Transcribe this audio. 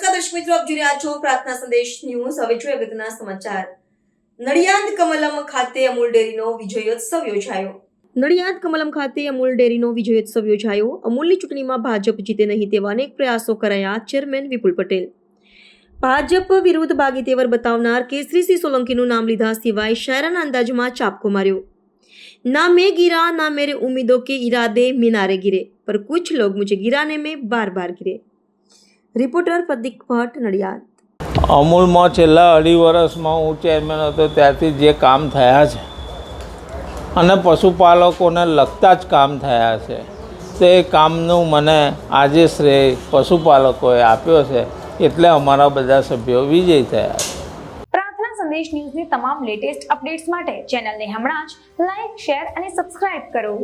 દર્શક મિત્રો આપ જોઈ રહ્યા છો પ્રાર્થના સંદેશ ન્યૂઝ હવે જોઈએ અગત્યના સમાચાર નડિયાદ કમલમ ખાતે અમૂલ ડેરીનો વિજયોત્સવ યોજાયો નડિયાદ કમલમ ખાતે અમૂલ ડેરીનો વિજયોત્સવ યોજાયો અમૂલની ચૂંટણીમાં ભાજપ જીતે નહીં તેવા અનેક પ્રયાસો કરાયા ચેરમેન વિપુલ પટેલ ભાજપ વિરુદ્ધ બાગીતેવર બતાવનાર કેસરીસિંહ સોલંકીનું નામ લીધા સિવાય શાયરાના અંદાજમાં ચાપકો માર્યો ना मैं गिरा ना मेरे उम्मीदों के इरादे मीनारे गिरे पर कुछ लोग मुझे गिराने में बार बार गिरे રિપોર્ટર પ્રદીક ભટ્ટ નડિયાદ. અમૂલમાં છેલ્લા અઢી વર્ષમાં હું ચેરમેન હતો ત્યારથી જે કામ થયા છે અને પશુપાલકોને લગતા જ કામ થયા છે તે કામનું મને આજે શ્રેય પશુપાલકોએ આપ્યો છે એટલે અમારા બધા સભ્યો વિજય થયા છે. પ્રાર્થના સંદેશ ન્યૂઝની તમામ લેટેસ્ટ અપડેટ્સ માટે ચેનલને હમણાં જ લાઈક શેર અને સબસ્ક્રાઇબ કરો.